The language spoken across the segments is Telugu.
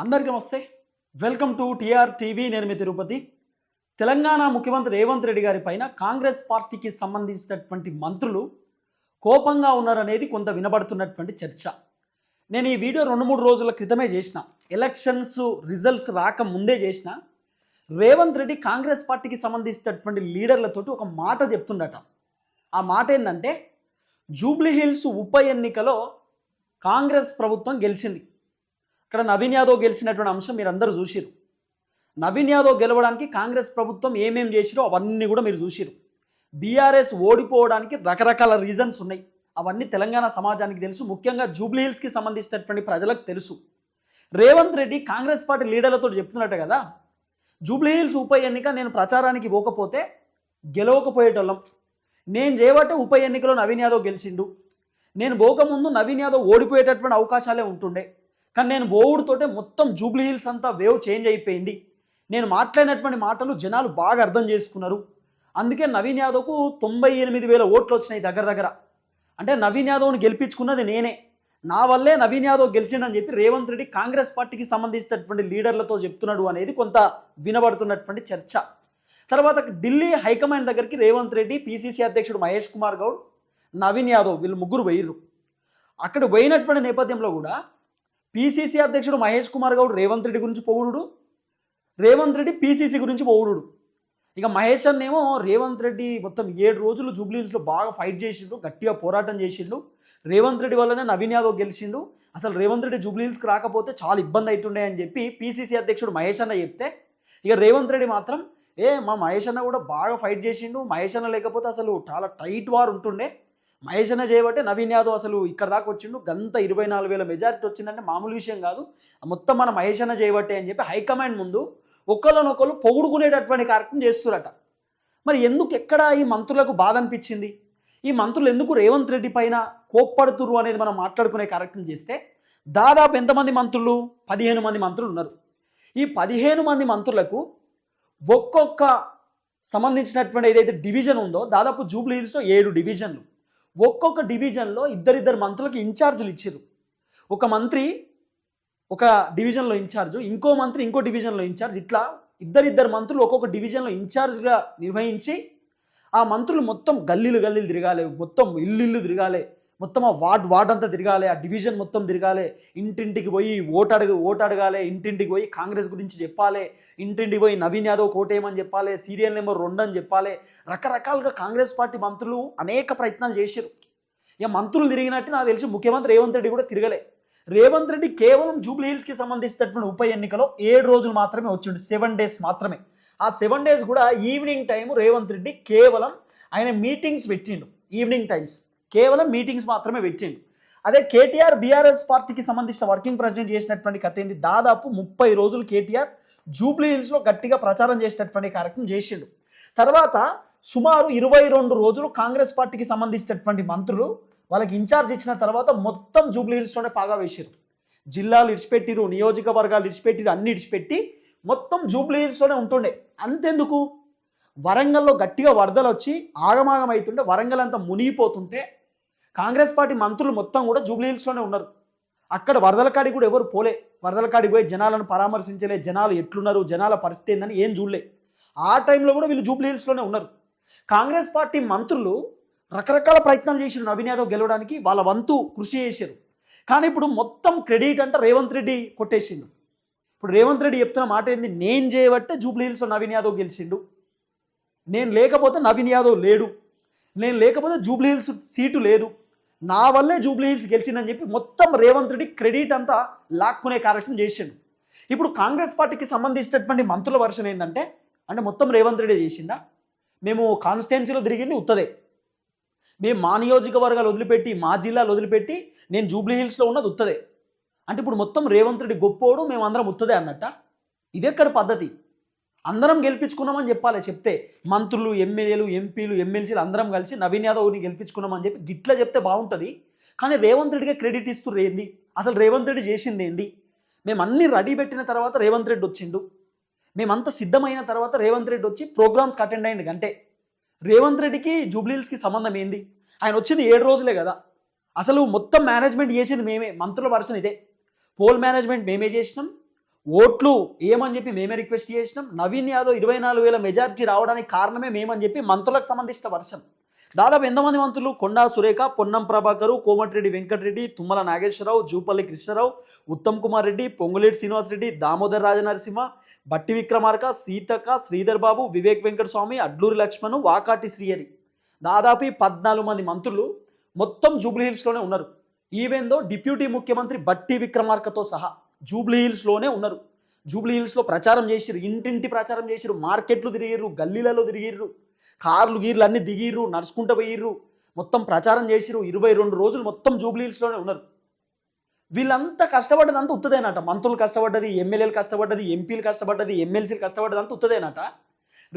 అందరికీ నమస్తే. Welcome to TR TV. నేను మీ తిరుపతి. తెలంగాణ ముఖ్యమంత్రి రేవంత్ రెడ్డి గారి పైన కాంగ్రెస్ పార్టీకి సంబంధించినటువంటి మంత్రులు కోపంగా ఉన్నారనేది కొంత వినబడుతున్నటువంటి చర్చ. నేను ఈ వీడియో రెండు మూడు రోజుల క్రితమే చేసిన. ఎలక్షన్స్ రిజల్ట్స్ రాక ముందే చేసిన. రేవంత్ రెడ్డి కాంగ్రెస్ పార్టీకి సంబంధించినటువంటి లీడర్లతోటి ఒక మాట చెప్తుండట. ఆ మాట ఏంటంటే జూబ్లీ హిల్స్ ఉప ఎన్నికలో కాంగ్రెస్ ప్రభుత్వం గెలిచింది. ఇక్కడ నవీన్ యాదవ్ గెలిచినటువంటి అంశం మీరు అందరూ చూసిరు నవీన్ యాదవ్ గెలవడానికి కాంగ్రెస్ ప్రభుత్వం ఏమేం చేసిరో అవన్నీ కూడా మీరు చూసిరు బీఆర్ఎస్ ఓడిపోవడానికి రకరకాల రీజన్స్ ఉన్నాయి. అవన్నీ తెలంగాణ సమాజానికి తెలుసు. ముఖ్యంగా జూబ్లీ హిల్స్కి సంబంధించినటువంటి ప్రజలకు తెలుసు. రేవంత్ రెడ్డి కాంగ్రెస్ పార్టీ లీడర్లతో చెప్తున్నట్టు కదా? జూబ్లీ హిల్స్ ఉప ఎన్నిక నేను ప్రచారానికి పోకపోతే గెలవకపోయేటోళ్ళం. నేను చేయబట్టే ఉప ఎన్నికలో నవీన్ యాదవ్ గెలిచిండు. నేను పోకముందు నవీన్ యాదవ్ ఓడిపోయేటటువంటి అవకాశాలే ఉంటుండే. కానీ నేను బోవుడితోటే మొత్తం జూబ్లీ హిల్స్ అంతా వేవ్ చేంజ్ అయిపోయింది. నేను మాట్లాడినటువంటి మాటలు జనాలు బాగా అర్థం చేసుకున్నారు. అందుకే నవీన్ యాదవ్కు తొంభై ఎనిమిది వేల ఓట్లు వచ్చినాయి దగ్గర దగ్గర. అంటే నవీన్ యాదవ్ని గెలిపించుకున్నది నేనే. నా వల్లే నవీన్ యాదవ్ గెలిచిండని చెప్పి రేవంత్ రెడ్డి కాంగ్రెస్ పార్టీకి సంబంధించినటువంటి లీడర్లతో చెప్తున్నాడు అనేది కొంత వినబడుతున్నటువంటి చర్చ. తర్వాత ఢిల్లీ హైకమాండ్ దగ్గరికి రేవంత్ రెడ్డి పిసిసి అధ్యక్షుడు మహేష్ కుమార్ గౌడ్ నవీన్ యాదవ్ వీళ్ళు ముగ్గురు పోయిర్రు. అక్కడ పోయినటువంటి నేపథ్యంలో కూడా పిసిసి అధ్యక్షుడు మహేష్ కుమార్ గౌడ్ రేవంత్ రెడ్డి గురించి పొగుడు రేవంత్ రెడ్డి పీసీసీ గురించి పొగుడు ఇక మహేష్ అన్నేమో రేవంత్ రెడ్డి మొత్తం ఏడు రోజులు జూబ్లీహిల్స్లో బాగా ఫైట్ చేసిండు గట్టిగా పోరాటం చేసిండు. రేవంత్ రెడ్డి వల్లనే నవీన్ యాదవ్ గెలిచిండు. అసలు రేవంత్ రెడ్డి జూబ్లీహిల్స్కి రాకపోతే చాలా ఇబ్బంది అవుతుండే అని చెప్పి పీసీసీ అధ్యక్షుడు మహేష్ అన్న చెప్తే ఇక రేవంత్ రెడ్డి మాత్రం ఏ మా మహేష్ అన్న కూడా బాగా ఫైట్ చేసిండు. మహేష్ అన్న లేకపోతే అసలు చాలా టైట్ వార్ ఉంటుండే. మహేష్ అన్న చేయబట్టే నవీన్ యాదవ్ అసలు ఇక్కడ దాకా వచ్చిండు. గంత ఇరవై నాలుగు వేల మెజారిటీ వచ్చిందంటే మామూలు విషయం కాదు. మొత్తం మన మహేష్ అన్న చేయబట్టే అని చెప్పి హైకమాండ్ ముందు ఒకళ్ళనొకళ్ళు పొగుడుకునేటటువంటి కార్యక్రమం చేస్తున్నారట మరి ఎందుకు ఎక్కడ ఈ మంత్రులకు బాధ అనిపించింది? ఈ మంత్రులు ఎందుకు రేవంత్ రెడ్డి పైన కోప్పడుతురు అనేది మనం మాట్లాడుకునే కార్యక్రమం చేస్తే దాదాపు ఎంతమంది మంత్రులు? పదిహేను మంది మంత్రులు ఉన్నారు. ఈ పదిహేను మంది మంత్రులకు ఒక్కొక్క సంబంధించినటువంటి ఏదైతే డివిజన్ ఉందో దాదాపు జూబ్లీ హిల్స్లో ఏడు డివిజన్లు. ఒక్కొక్క డివిజన్లో ఇద్దరిద్దరు మంత్రులకు ఇన్ఛార్జీలు ఇచ్చారు ఒక మంత్రి ఒక డివిజన్లో ఇన్ఛార్జ్ ఇంకో మంత్రి ఇంకో డివిజన్లో ఇన్ఛార్జ్ ఇట్లా ఇద్దరిద్దరు మంత్రులు ఒక్కొక్క డివిజన్లో ఇన్ఛార్జ్గా నిర్వహించి ఆ మంత్రులు మొత్తం గల్లీలు గల్లీలు తిరగాలి మొత్తం ఇల్లు ఇల్లు తిరగాలి మొత్తం ఆ వార్డ్ వార్డ్ అంతా తిరగాలి ఆ డివిజన్ మొత్తం తిరగాలి. ఇంటింటికి పోయి ఓటు అడుగు ఓటు అడగాలి ఇంటింటికి పోయి కాంగ్రెస్ గురించి చెప్పాలి. ఇంటింటికి పోయి నవీన్ యాదవ్ కోటేయమని చెప్పాలి సీరియల్ నెంబర్ రెండు అని చెప్పాలి. రకరకాలుగా కాంగ్రెస్ పార్టీ మంత్రులు అనేక ప్రయత్నాలు చేశారు. ఇక మంత్రులు తిరిగినట్టు నాకు తెలిసి ముఖ్యమంత్రి రేవంత్ రెడ్డి కూడా తిరగలే. రేవంత్ రెడ్డి కేవలం జూబ్లీ హిల్స్కి సంబంధించినటువంటి ఉప ఎన్నికలో ఏడు రోజులు మాత్రమే వచ్చిండు సెవెన్ డేస్ మాత్రమే. ఆ సెవెన్ డేస్ కూడా ఈవినింగ్ టైం రేవంత్ రెడ్డి కేవలం ఆయన మీటింగ్స్ పెట్టిండు ఈవినింగ్ టైమ్స్. కేవలం మీటింగ్స్ మాత్రమే పెట్టిండు. అదే కేటీఆర్ బీఆర్ఎస్ పార్టీకి సంబంధించిన వర్కింగ్ ప్రెసిడెంట్ చేసినటువంటి కథ ఏంది? దాదాపు ముప్పై రోజులు కేటీఆర్ జూబ్లీ హిల్స్లో గట్టిగా ప్రచారం చేసినటువంటి కార్యక్రమం చేసిండు. తర్వాత సుమారు ఇరవై రెండు రోజులు కాంగ్రెస్ పార్టీకి సంబంధించినటువంటి మంత్రులు వాళ్ళకి ఇన్ఛార్జ్ ఇచ్చిన తర్వాత మొత్తం జూబ్లీ హిల్స్లోనే పాగా వేసారు జిల్లాలు ఇడిచిపెట్టిరు నియోజకవర్గాలు ఇడిచిపెట్టిరు అన్ని ఇడిచిపెట్టి మొత్తం జూబ్లీ హిల్స్లోనే ఉంటుండే. అంతెందుకు? వరంగల్లో గట్టిగా వరదలు వచ్చి ఆగమాగం అవుతుంటే వరంగల్ అంతా మునిగిపోతుంటే కాంగ్రెస్ పార్టీ మంత్రులు మొత్తం కూడా జూబ్లీహిల్స్లోనే ఉన్నారు. అక్కడ వరదల కాడికి కూడా ఎవరు పోలే. వరదల కాడికి పోయి జనాలను పరామర్శించలే. జనాలు ఎట్లున్నారు? జనాల పరిస్థితి ఏందని ఏం చూడలే. ఆ టైంలో కూడా వీళ్ళు జూబ్లీహిల్స్లోనే ఉన్నారు. కాంగ్రెస్ పార్టీ మంత్రులు రకరకాల ప్రయత్నాలు చేశారు నవీన్ యాదవ్ గెలవడానికి. వాళ్ళ వంతు కృషి చేశారు. కానీ ఇప్పుడు మొత్తం క్రెడిట్ అంటే రేవంత్ రెడ్డి కొట్టేసిండు. ఇప్పుడు రేవంత్ రెడ్డి చెప్తున్న మాట ఏంది? నేను చేయబట్టే జూబ్లీ హిల్స్లో నవీన్ యాదవ్ గెలిచిండు. నేను లేకపోతే నవీన్ యాదవ్ లేడు. నేను లేకపోతే జూబ్లీ హిల్స్ సీటు లేదు. నా వల్లే జూబ్లీ హిల్స్ గెలిచిందని చెప్పి మొత్తం రేవంత్ రెడ్డి క్రెడిట్ అంతా లాక్కునే కార్యక్రమం చేసిండు. ఇప్పుడు కాంగ్రెస్ పార్టీకి సంబంధించినటువంటి మంత్రుల వర్షన్ ఏంటంటే అంటే మొత్తం రేవంత్ రెడ్డి చేసిందా మేము కాన్స్టిట్యున్సీలో తిరిగింది ఉత్తదే. మేము మా నియోజకవర్గాలు వదిలిపెట్టి మా జిల్లాలు వదిలిపెట్టి నేను జూబ్లీ హిల్స్లో ఉన్నది ఉత్తదే. అంటే ఇప్పుడు మొత్తం రేవంత్ రెడ్డి గొప్పోడు మేము అందరం ఉత్తదే అన్నట్ట? ఇదెక్కడ పద్ధతి? అందరం గెలిపించుకున్నామని చెప్పాలి చెప్తే మంత్రులు ఎమ్మెల్యేలు ఎంపీలు ఎమ్మెల్సీలు అందరం కలిసి నవీన్ యాదవ్ని గెలిపించుకున్నామని చెప్పి గిట్లా చెప్తే బాగుంటుంది. కానీ రేవంత్ రెడ్డిగా క్రెడిట్ ఇస్తున్నారు ఏంది? అసలు రేవంత్ రెడ్డి చేసింది ఏంది? మేము అన్ని రెడీ పెట్టిన తర్వాత రేవంత్ రెడ్డి వచ్చిండు. మేమంతా సిద్ధమైన తర్వాత రేవంత్ రెడ్డి వచ్చి ప్రోగ్రామ్స్కి అటెండ్ అయ్యింది అంటే రేవంత్ రెడ్డికి జూబ్లీహిల్స్కి సంబంధం ఏంది? ఆయన వచ్చింది ఏడు రోజులే కదా. అసలు మొత్తం మేనేజ్మెంట్ చేసింది మేమే మంత్రుల వర్షన్ ఇదే. పోల్ మేనేజ్మెంట్ మేమే చేసినాం. ఓట్లు ఏమని చెప్పి మేమే రిక్వెస్ట్ చేసినాం. నవీన్ యాదవ్ ఇరవై నాలుగు వేల మెజార్టీ రావడానికి కారణమే మేమని చెప్పి మంత్రులకు సంబంధించిన వర్షం. దాదాపు ఎంతమంది మంత్రులు? కొండా సురేఖ పొన్నం ప్రభాకరు కోమటిరెడ్డి వెంకటరెడ్డి తుమ్మల నాగేశ్వరరావు జూపల్లి కృష్ణారావు ఉత్తమ్ కుమార్ రెడ్డి పొంగులేటి శ్రీనివాసరెడ్డి దామోదర్ రాజనరసింహ బట్టి విక్రమార్క సీతక్క శ్రీధర్ బాబు వివేక్ వెంకట స్వామి అడ్లూరి లక్ష్మణ్ వాకాటి శ్రీహరి. దాదాపు పద్నాలుగు మంది మంత్రులు మొత్తం జూబ్లీహిల్స్లోనే ఉన్నారు. ఈవెన్ దో డిప్యూటీ ముఖ్యమంత్రి బట్టి విక్రమార్కతో సహా. జూబ్లీ హిల్స్లోనే ఉన్నారు. జూబ్లీ హిల్స్లో ప్రచారం చేసిరు ఇంటింటి ప్రచారం చేసిరు మార్కెట్లు తిరిగిర్రు గల్లీలలో తిరిగిర్రు కార్లు గీర్లు అన్నీ దిగిర్రు నడుచుకుంటూ పోయిర్రు. మొత్తం ప్రచారం చేసిరు ఇరవై రెండు రోజులు మొత్తం జూబ్లీ హిల్స్లోనే ఉన్నారు. వీళ్ళంతా కష్టపడ్డది అంతా ఉత్తదేనట. మంత్రులు కష్టపడ్డది ఎమ్మెల్యేలు కష్టపడ్డది ఎంపీలు కష్టపడ్డది ఎమ్మెల్సీలు కష్టపడ్డది అంతా ఉత్తదేనట.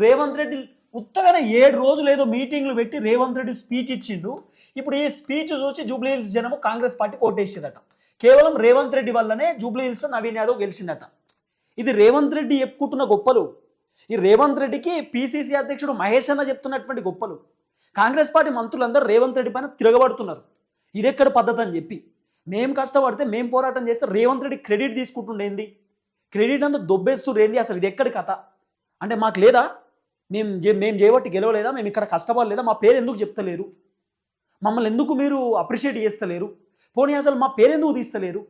రేవంత్ రెడ్డి ఉత్తగానే ఏడు రోజులు ఏదో మీటింగ్లు పెట్టి రేవంత్ రెడ్డి స్పీచ్ ఇచ్చిండు. ఇప్పుడు ఈ స్పీచ్ చూసి జూబ్లీ హిల్స్ జనము కాంగ్రెస్ పార్టీ ఓటేసిందట కేవలం రేవంత్ రెడ్డి వల్లనే జూబ్లీ హిల్స్లో నవీన్ యాదవ్ గెలిచిందట. ఇది రేవంత్ రెడ్డి చెప్పుకుంటున్న గొప్పలు. ఈ రేవంత్ రెడ్డికి పిసిసి అధ్యక్షుడు మహేష్ అన్న చెప్తున్నటువంటి గొప్పలు. కాంగ్రెస్ పార్టీ మంత్రులందరూ రేవంత్ రెడ్డి పైన తిరగబడుతున్నారు. ఇదెక్కడ పద్ధతి అని చెప్పి. మేం కష్టపడితే మేము పోరాటం చేస్తే రేవంత్ రెడ్డి క్రెడిట్ తీసుకుంటుండేంది క్రెడిట్ అంతా దొబ్బేస్తురేంది అసలు? ఇది ఎక్కడి కథ? అంటే మాకు లేదా? మేము మేము చేయబట్టి గెలవలేదా? మేము ఇక్కడ కష్టపడలేదా? మా పేరు ఎందుకు చెప్తలేరు? మమ్మల్ని ఎందుకు మీరు అప్రిషియేట్ చేస్తలేరు? పోనీ అసలు మా పేరెందుకు తీస్తలేరు?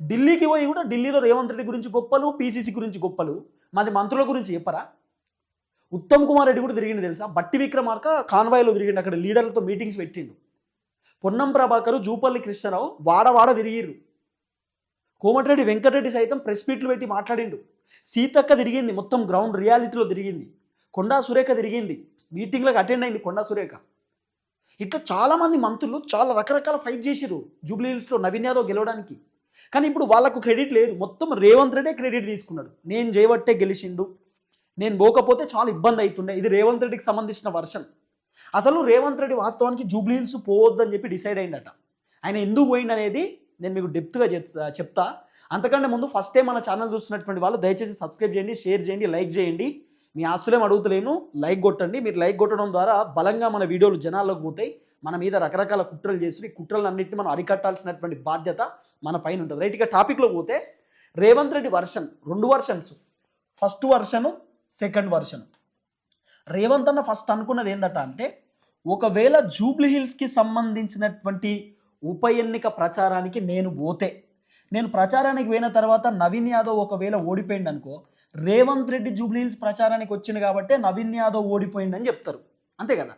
ఢిల్లీకి పోయి కూడా ఢిల్లీలో రేవంత్ రెడ్డి గురించి గొప్పలు పీసీసీ గురించి గొప్పలు. మాది మంత్రుల గురించి చెప్పరా? ఉత్తమ్ కుమార్ రెడ్డి కూడా తిరిగింది తెలుసా? బట్టి విక్రమార్క కాన్వాయ్లో తిరిగిండు అక్కడ లీడర్లతో మీటింగ్స్ పెట్టిండు. పొన్నం ప్రభాకరు జూపల్లి కృష్ణారావు వాడవాడ తిరిగిర్రు. కోమటిరెడ్డి వెంకటరెడ్డి సైతం ప్రెస్ మీట్లు పెట్టి మాట్లాడిండు. సీతక్క తిరిగింది మొత్తం గ్రౌండ్ రియాలిటీలో తిరిగింది. కొండా సురేఖ తిరిగింది. మీటింగ్లకు అటెండ్ అయింది కొండా సురేఖ. ఇట్లా చాలామంది మంత్రులు చాలా రకరకాల ఫైట్ చేసిరు జూబ్లీ హిల్స్లో నవీన్ యాదవ్ గెలవడానికి. కానీ ఇప్పుడు వాళ్ళకు క్రెడిట్ లేదు. మొత్తం రేవంత్ రెడ్డే క్రెడిట్ తీసుకున్నాడు. నేను చేయబట్టే గెలిచిండు. నేను పోకపోతే చాలా ఇబ్బంది అవుతుండే ఇది రేవంత్ రెడ్డికి సంబంధించిన వర్షన్ అసలు రేవంత్ రెడ్డి వాస్తవానికి జూబ్లీ హిల్స్ పోవద్దని చెప్పి డిసైడ్ అయిందట. ఆయన ఎందుకు పోయింది అనేది నేను మీకు డెప్త్గా చెప్తా అంతకంటే ముందు ఫస్ట్ టైం మన ఛానల్ చూస్తున్నటువంటి వాళ్ళు దయచేసి సబ్స్క్రైబ్ చేయండి షేర్ చేయండి లైక్ చేయండి. మీ ఆస్తులేం అడుగుతలేను లైక్ కొట్టండి. మీరు లైక్ కొట్టడం ద్వారా బలంగా మన వీడియోలు జనాల్లోకి పోతాయి. మన మీద రకరకాల కుట్రలు చేసి ఈ కుట్రలన్నింటినీ మనం అరికట్టాల్సినటువంటి బాధ్యత మన పైన ఉంటుంది. రైట్ ఇక టాపిక్లో పోతే రేవంత్ రెడ్డి వర్షన్ రెండు versions. First version second version. Revanth అన్న ఫస్ట్ అనుకున్నది ఏందట అంటే ఒకవేళ జూబ్లీ హిల్స్కి సంబంధించినటువంటి ఉప ఎన్నిక ప్రచారానికి నేను పోతే నేను ప్రచారానికి పోయిన తర్వాత నవీన్ యాదవ్ ఒకవేళ ఓడిపోయింది అనుకో రేవంత్ రెడ్డి జూబ్లీహిల్స్ ప్రచారానికి వచ్చింది కాబట్టి నవీన్ యాదవ్ ఓడిపోయిందని చెప్తారు. అంతే కదా?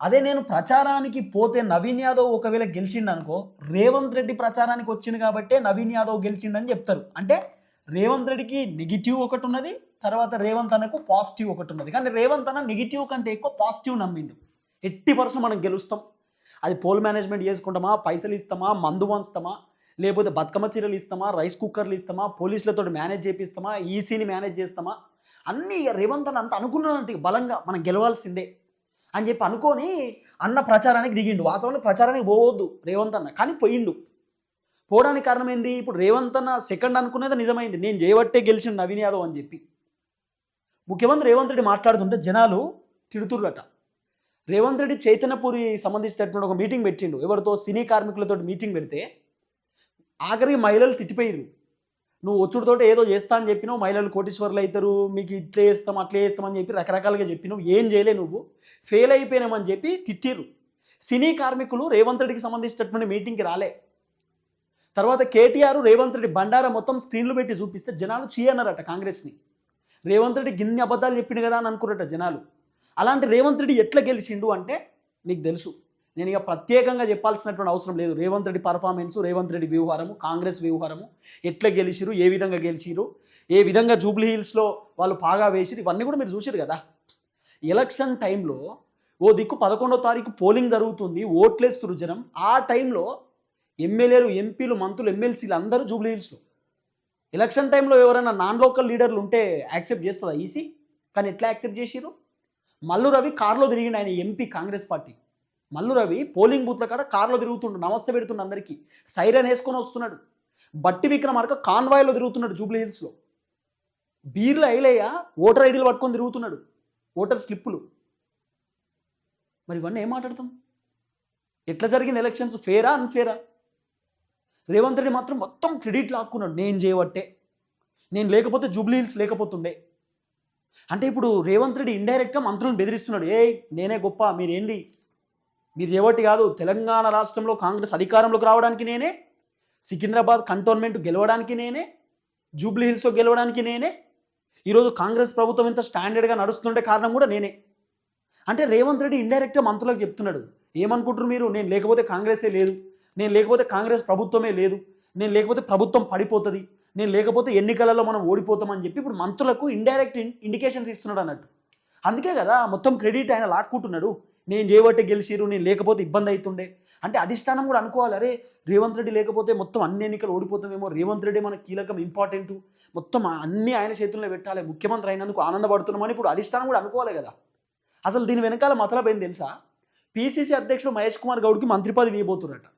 అదే నేను ప్రచారానికి పోతే నవీన్ యాదవ్ ఒకవేళ గెలిచిండు అనుకో రేవంత్ రెడ్డి ప్రచారానికి వచ్చింది కాబట్టే నవీన్ యాదవ్ గెలిచిండని చెప్తారు. అంటే రేవంత్ రెడ్డికి నెగిటివ్ ఒకటి ఉన్నది తర్వాత రేవంత్ అన్నకు పాజిటివ్ ఒకటి ఉన్నది. కానీ రేవంత్ అన్న నెగిటివ్ కంటే ఎక్కువ పాజిటివ్ నమ్మిండు. ఎట్టి పర్సెంట్ మనం గెలుస్తాం. అది పోల్ మేనేజ్మెంట్ చేసుకుంటామా పైసలు ఇస్తామా మందు వంచుతామా లేకపోతే బతుకమ్మ చీరలు ఇస్తామా? రైస్ కుక్కర్లు ఇస్తామా? పోలీసులతో మేనేజ్ చేపిస్తామా? ఈసీని మేనేజ్ చేస్తామా? అన్నీ ఇక రేవంత్ అని అంత అనుకున్నానంటే బలంగా మనం గెలవాల్సిందే అని చెప్పి అనుకొని అన్న ప్రచారానికి దిగిండు. వాస్తవానికి ప్రచారానికి పోవద్దు రేవంత్ అన్న. కానీ పోయిండు. పోవడానికి కారణం ఏంది ఇప్పుడు రేవంత్ అన్న సెకండ్ అనుకునేది నిజమైంది. నేను చేయబట్టే గెలిచిన నవీన్ యాదవ్ అని చెప్పి. ముఖ్యమంత్రి రేవంత్ రెడ్డి మాట్లాడుతుంటే జనాలు తిడుతుర్రట. రేవంత్ రెడ్డి చైతన్యపూరి సంబంధించినటువంటి ఒక మీటింగ్ పెట్టిండు. ఎవరితో? సినీ కార్మికులతో మీటింగ్ పెడితే ఆఖరికి మహిళలు తిట్టిపోయారు నువ్వు వచ్చుడితో ఏదో చేస్తా అని చెప్పినావు మహిళలు కోటీశ్వర్లు అవుతారు మీకు ఇట్లే చేస్తాం అట్లే చేస్తామని చెప్పి రకరకాలుగా చెప్పినావు. ఏం చేయలే నువ్వు ఫెయిల్ అయిపోయినామని చెప్పి తిట్టిర్రు. సినీ కార్మికులు రేవంత్ రెడ్డికి సంబంధించినటువంటి మీటింగ్కి రాలే. తర్వాత కేటీఆర్ రేవంత్ రెడ్డి బండారా మొత్తం స్క్రీన్లు పెట్టి చూపిస్తే జనాలు చేయన్నారట కాంగ్రెస్ని. రేవంత్ రెడ్డి గిన్ని అబద్ధాలు చెప్పిండు కదా అని అనుకున్నట జనాలు. అలాంటి రేవంత్ రెడ్డి ఎట్లా గెలిచిండు అంటే మీకు తెలుసు. నేను ఇక ప్రత్యేకంగా చెప్పాల్సినటువంటి అవసరం లేదు. రేవంత్ రెడ్డి పర్ఫార్మెన్స్ రేవంత్ రెడ్డి వ్యవహారము కాంగ్రెస్ వ్యవహారము ఎట్లా గెలిచిరు ఏ విధంగా గెలిచిరు ఏ విధంగా జూబ్లీ హిల్స్లో వాళ్ళు పాగా వేసిరు ఇవన్నీ కూడా మీరు చూసారు కదా. ఎలక్షన్ టైంలో ఓ దిక్కు పదకొండో తారీఖు పోలింగ్ జరుగుతుంది ఓట్లేస్తురు జనం. ఆ టైంలో ఎమ్మెల్యేలు ఎంపీలు మంత్రులు ఎమ్మెల్సీలు అందరూ జూబ్లీ హిల్స్లో. ఎలక్షన్ టైంలో ఎవరైనా నాన్ లోకల్ లీడర్లు ఉంటే యాక్సెప్ట్ చేస్తుందా ఈసీ? కానీ ఎట్లా యాక్సెప్ట్ చేసిరు మల్లు రవి కారులో తిరిగిండు ఆయన MP Congress party. Mallu Ravi polling బూత్ల కాడ కారులో తిరుగుతుండు నమస్తే పెడుతుండు అందరికీ. సైరన్ వేసుకొని వస్తున్నాడు. బట్టి విక్రమార్క కాన్వాయ్లో తిరుగుతున్నాడు జూబ్లీ హిల్స్లో. బీర్లు అయిలయ్య ఓటర్ ఐడీలు పట్టుకొని తిరుగుతున్నాడు. ఓటర్ స్లిప్పులు. మరి ఇవన్నీ ఏం మాట్లాడతాం? ఎట్లా జరిగింది ఎలక్షన్స్? ఫేరా అన్ఫేరా? రేవంత్ రెడ్డి మాత్రం మొత్తం క్రెడిట్ లాక్కున్నాడు. నేను చేయబట్టే. నేను లేకపోతే జూబ్లీ హిల్స్ లేకపోతుండే. అంటే ఇప్పుడు రేవంత్ రెడ్డి ఇండైరెక్ట్గా మంత్రులను బెదిరిస్తున్నాడు. ఏ నేనే గొప్ప మీరేంది? మీరు చేయబట్టి కాదు తెలంగాణ రాష్ట్రంలో కాంగ్రెస్ అధికారంలోకి రావడానికి నేనే సికింద్రాబాద్ కంటోన్మెంట్ గెలవడానికి నేనే జూబ్లీ హిల్స్లో గెలవడానికి నేనే ఈరోజు కాంగ్రెస్ ప్రభుత్వం ఇంత స్టాండర్డ్గా నడుస్తుండే కారణం కూడా నేనే. అంటే రేవంత్ రెడ్డి ఇండైరెక్ట్గా మంత్రులకు చెప్తున్నాడు ఏమనుకుంటారు మీరు? నేను లేకపోతే కాంగ్రెసే లేదు నేను లేకపోతే కాంగ్రెస్ ప్రభుత్వమే లేదు నేను లేకపోతే ప్రభుత్వం పడిపోతుంది నేను లేకపోతే ఎన్నికలలో మనం ఓడిపోతామని చెప్పి ఇప్పుడు మంత్రులకు ఇండైరెక్ట్ ఇండికేషన్స్ ఇస్తున్నాడు అన్నట్టు. అందుకే కదా మొత్తం క్రెడిట్ ఆయన లాక్కుంటున్నాడు. నేను చేయబట్టే గెలిచిరు నేను లేకపోతే ఇబ్బంది అవుతుండే అంటే అధిష్టానం కూడా అనుకోవాలి అరే రేవంత్ రెడ్డి లేకపోతే మొత్తం అన్ని ఎన్నికలు ఓడిపోతామేమో రేవంత్ రెడ్డి మన కీలకం ఇంపార్టెంట్ మొత్తం అన్ని ఆయన చేతుల్లో పెట్టాలి ముఖ్యమంత్రి అయినందుకు ఆనందపడుతున్నామని ఇప్పుడు అధిష్టానం కూడా అనుకోవాలి కదా. అసలు దీని వెనకాల మతలబ్ ఏం తెలుసా? పిసిసి అధ్యక్షుడు మహేష్ కుమార్ గౌడ్కి మంత్రి పదవి ఇవ్వబోతున్నారట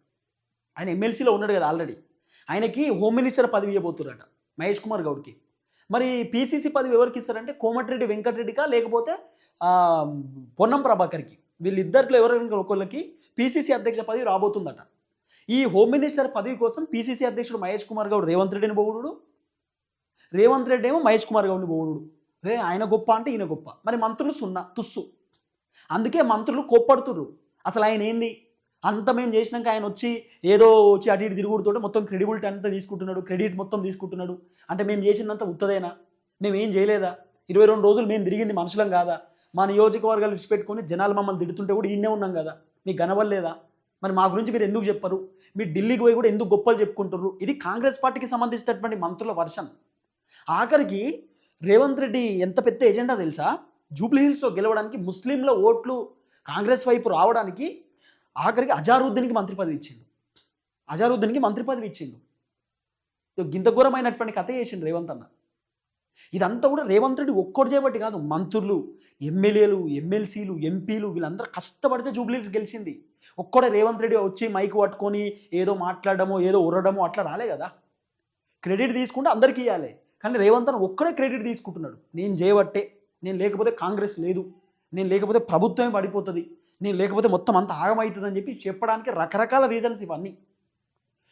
ఆయన ఎమ్మెల్సీలో ఉన్నాడు కదా ఆల్రెడీ ఆయనకి హోమ్ మినిస్టర్ పదవి ఇవ్వబోతున్నారట మహేష్ కుమార్ గౌడ్కి. మరి పీసీసీ పదవి ఎవరికి ఇస్తారంటే కోమటిరెడ్డి వెంకటరెడ్డికా లేకపోతే పొన్నం ప్రభాకర్కి. వీళ్ళిద్దరిలో ఎవరైనా ఒకళ్ళకి పిసిసి అధ్యక్ష పదవి రాబోతుందట. ఈ హోమ్ మినిస్టర్ పదవి కోసం పిసిసి అధ్యక్షుడు మహేష్ కుమార్ గౌడ్ రేవంత్ రెడ్డిని పోగుడు రేవంత్ రెడ్డి ఏమో మహేష్ కుమార్ గౌడ్ని పోగుడు ఏ ఆయన గొప్ప అంటే ఈయన గొప్ప. మరి మంత్రులు సున్నా తుస్సు. అందుకే మంత్రులు కోప్పడుతుర్రు. అసలు ఆయన ఏంది? అంత మేము చేసినాక ఆయన వచ్చి ఏదో వచ్చి అటు ఇటు తిరుగుడుతుంటే మొత్తం క్రెడిబిలిటీ అంతా తీసుకుంటున్నాడు క్రెడిట్ మొత్తం తీసుకుంటున్నాడు. అంటే మేము చేసినంత ఉత్తదేనా? మేము ఏం చేయలేదా? ఇరవై రెండు రోజులు మేము తిరిగింది మనుషులం కాదా? మా నియోజకవర్గాలు విడిచిపెట్టుకొని జనాలు మమ్మల్ని తిడుతుంటే కూడా ఈయనే ఉన్నాం కదా. మీకు కనవలేదా మరి మా గురించి మీరు ఎందుకు చెప్పరు? మీరు ఢిల్లీకి పోయి కూడా ఎందుకు గొప్పలు చెప్పుకుంటారు ఇది కాంగ్రెస్ పార్టీకి సంబంధించినటువంటి మంత్రుల వర్షన్. ఆఖరికి రేవంత్ రెడ్డి ఎంత పెద్ద ఎజెండా తెలుసా? జూబ్లీ హిల్స్లో గెలవడానికి ముస్లింల ఓట్లు కాంగ్రెస్ వైపు రావడానికి ఆఖరికి అజారుద్దీన్కి మంత్రి పదవి ఇచ్చిండు. అజారుద్దీన్కి మంత్రి పదవి ఇచ్చిండు. గింత ఘోరమైనటువంటి కథ చేసిండు రేవంత్ అన్న. ఇదంతా కూడా రేవంత్ రెడ్డి ఒక్కడు చేయబట్టి కాదు మంత్రులు ఎమ్మెల్యేలు ఎమ్మెల్సీలు ఎంపీలు వీళ్ళందరూ కష్టపడితే జూబ్లీస్ గెలిచింది. ఒక్కడే రేవంత్ రెడ్డి వచ్చి మైక్ పట్టుకొని ఏదో మాట్లాడడమో ఏదో ఉరడమో అట్లా రాలే కదా. క్రెడిట్ తీసుకుంటే అందరికీ ఇవ్వాలి కానీ రేవంత్ అన్న ఒక్కడే క్రెడిట్ తీసుకుంటున్నాడు. నేను చేయబట్టే నేను లేకపోతే కాంగ్రెస్ లేదు నేను లేకపోతే ప్రభుత్వమే పడిపోతుంది నేను లేకపోతే మొత్తం అంత అని చెప్పి చెప్పడానికి రకరకాల రీజన్స్ ఇవన్నీ.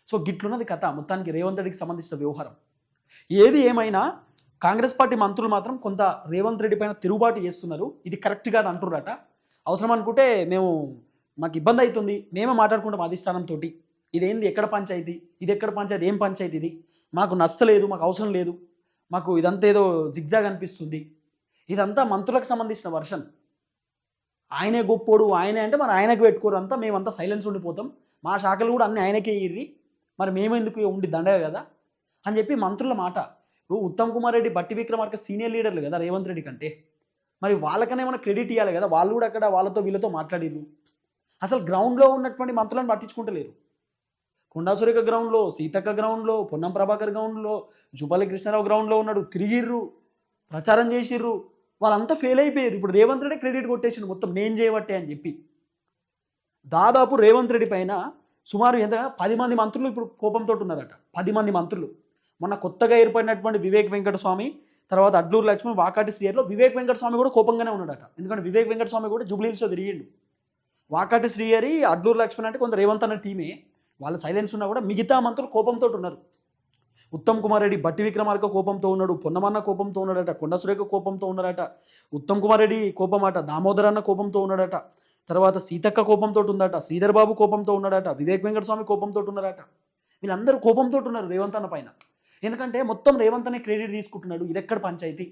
సో గిట్లున్నది కథ. మొత్తానికి రేవంత్ రెడ్డికి సంబంధించిన వ్యవహారం. ఏది ఏమైనా కాంగ్రెస్ పార్టీ మంత్రులు మాత్రం కొంత రేవంత్ రెడ్డి పైన తిరుగుబాటు చేస్తున్నారు. ఇది కరెక్ట్ కాదు అంటున్నారట. అవసరం అనుకుంటే మేము మాకు ఇబ్బంది అవుతుంది. మేమే మాట్లాడుకుంటాం అధిష్టానంతో ఇదేంది? ఎక్కడ పంచాయతీ? ఇది ఎక్కడ పంచాయతీ? ఏం పంచాయతీ ఇది? మాకు నచ్చలేదు మాకు అవసరం లేదు. మాకు ఇదంతా ఏదో జిగ్జాగ్ అనిపిస్తుంది. ఇదంతా మంత్రులకు సంబంధించిన వర్షన్. ఆయనే గొప్పోడు ఆయనే అంటే మరి ఆయనకు పెట్టుకోరు అంతా. మేమంతా సైలెన్స్ ఉండిపోతాం. మా శాఖలు కూడా అన్ని ఆయనకే ఇర్రి. మరి మేమెందుకు ఉండి దండగా కదా? అని చెప్పి మంత్రుల మాట. ఇప్పుడు ఉత్తమ్ కుమార్ రెడ్డి బట్టి విక్రమార్క సీనియర్ లీడర్లు కదా రేవంత్ రెడ్డి కంటే? మరి వాళ్ళకనే ఏమైనా క్రెడిట్ ఇవ్వాలి కదా? వాళ్ళు కూడా అక్కడ వాళ్ళతో వీళ్ళతో మాట్లాడిర్రు. అసలు గ్రౌండ్లో ఉన్నటువంటి మంత్రులను పట్టించుకుంటలేరు. కొండా సురేఖ గ్రౌండ్లో సీతక్క గ్రౌండ్లో పొన్నం ప్రభాకర్ గ్రౌండ్లో జుబలి కృష్ణారావు గ్రౌండ్లో ఉన్నాడు తిరిగిర్రు ప్రచారం చేసిర్రు. వాళ్ళంతా ఫెయిల్ అయిపోయారు. ఇప్పుడు రేవంత్ రెడ్డి క్రెడిట్ కొట్టేసిండు. మొత్తం నేను చేయబట్టే అని చెప్పి. దాదాపు రేవంత్ రెడ్డి పైన సుమారు ఎంత? పది మంది మంత్రులు ఇప్పుడు కోపంతో ఉన్నారట. పది మంది మంత్రులు. మొన్న కొత్తగా ఏర్పడినటువంటి వివేక్ వెంకటస్వామి తర్వాత అడ్లూరు లక్ష్మణ్ వాకాటి శ్రీయర్లో వివేక్ వెంకటస్వామి కూడా కోపంగానే ఉన్నాడట. ఎందుకంటే వివేక్ వెంకటస్వామి కూడా జూబ్లీహిల్స్లో తిరిగిండు. వాకాటి శ్రీయరి అడ్లూరు లక్ష్మణ్ అంటే కొంత రేవంత్ అన్న టీమే. వాళ్ళ సైలెన్స్ ఉన్నా కూడా మిగతా మంత్రులు కోపంతో ఉన్నారు. ఉత్తమ్ కుమార్ రెడ్డి బట్టి విక్రమార్క కోపంతో ఉన్నాడు పొన్నమన్న కోపంతో ఉన్నాడట కొండ సురేఖ కోపంతో ఉన్నాడట ఉత్తమ్ కుమార్ రెడ్డి కోపం అట దామోదర్ అన్న కోపంతో ఉన్నాడట తర్వాత సీతక్క కోపంతో ఉందట శ్రీధర్ బాబు కోపంతో ఉన్నాడట వివేక్ వెంకటస్వామి కోపంతో ఉన్నారట. వీళ్ళందరూ కోపంతో ఉన్నారు రేవంత్ అన్న పైన. ఎందుకంటే మొత్తం రేవంత్ అనే క్రెడిట్ తీసుకుంటున్నాడు ఇది ఎక్కడ పంచాయతీ?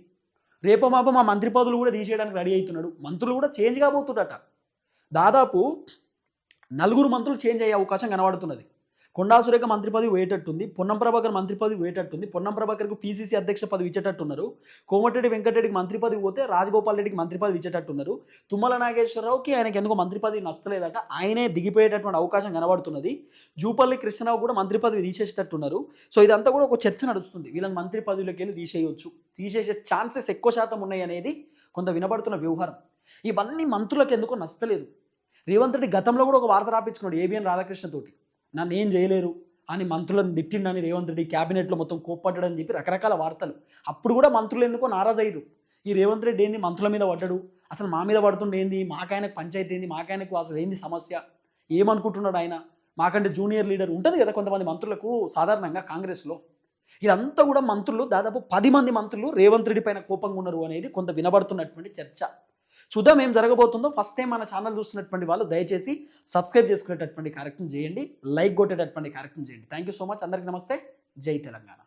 రేపో మాపో మా మంత్రి పదవులు కూడా తీసేయడానికి రెడీ అవుతున్నాడు మంత్రులు కూడా చేంజ్ కాబోతున్నట దాదాపు నలుగురు మంత్రులు చేంజ్ అయ్యే అవకాశం కనబడుతున్నది. కొండా సురేఖ మంత్రి పదవి వేయటట్టుంది పొన్నం ప్రభాకర్ మంత్రి పదవి వేయటట్టుంది పొన్నం ప్రభాకర్కు పీసీసీ అధ్యక్ష పదవి ఇచ్చేటట్టున్నారు. కోమటిరెడ్డి వెంకటరెడ్డికి మంత్రి పదవి పోతే రాజగోపాల్ రెడ్డికి మంత్రి పదవి ఇచ్చేటట్టున్నారు. తుమ్మల నాగేశ్వరరావుకి ఆయనకి ఎందుకో మంత్రి పదవి నచ్చలేదట ఆయనే దిగిపోయేటటువంటి అవకాశం కనబడుతున్నది. జూపల్లి కృష్ణరావు కూడా మంత్రి పదవి తీసేసేటట్టున్నారు. సో ఇదంతా కూడా ఒక చర్చ నడుస్తుంది. వీళ్ళని మంత్రి పదవిలోకి వెళ్ళి తీసేయొచ్చు. తీసేసే ఛాన్సెస్ ఎక్కువ శాతం ఉన్నాయి అనేది కొంత వినబడుతున్న వ్యవహారం. ఇవన్నీ మంత్రులకు ఎందుకో నచ్చలేదు. రేవంత్ రెడ్డి గతంలో కూడా ఒక వార్త రాపించుకున్నాడు ఏబిఎన్ రాధాకృష్ణ తోటి. నన్ను ఏం చేయలేరు అని మంత్రులను తిట్టిండని రేవంత్ రెడ్డి క్యాబినెట్లో మొత్తం కోప్పడ్డాడని చెప్పి రకరకాల వార్తలు. అప్పుడు కూడా మంత్రులు ఎందుకో నారాజ్ అయ్యారు ఈ రేవంత్ రెడ్డి ఏంది మంత్రుల మీద పడ్డాడు? అసలు మా మీద పడుతుండే ఏంది? మాకాయనకు పంచాయతీ ఏంది? మాకాయనకు అసలు ఏంది సమస్య? ఏమనుకుంటున్నాడు ఆయన? మాకంటే జూనియర్ లీడర్ ఉంటుంది కదా కొంతమంది మంత్రులకు సాధారణంగా కాంగ్రెస్లో. ఇదంతా కూడా మంత్రులు దాదాపు పది మంది మంత్రులు రేవంత్ రెడ్డి పైన కోపంగా ఉన్నారు అనేది కొంత వినబడుతున్నటువంటి చర్చ. చూద్దాం ఏం జరగబోతుందో. ఫస్ట్ టైం మన ఛానల్ చూస్తున్నటువంటి వాళ్ళు దయచేసి సబ్స్క్రైబ్ చేసుకునేటటువంటి కార్యక్రమం చేయండి. లైక్ కొట్టేటటువంటి కార్యక్రమం చేయండి. థ్యాంక్ యూ సో మచ్ అందరికీ నమస్తే. జై తెలంగాణ.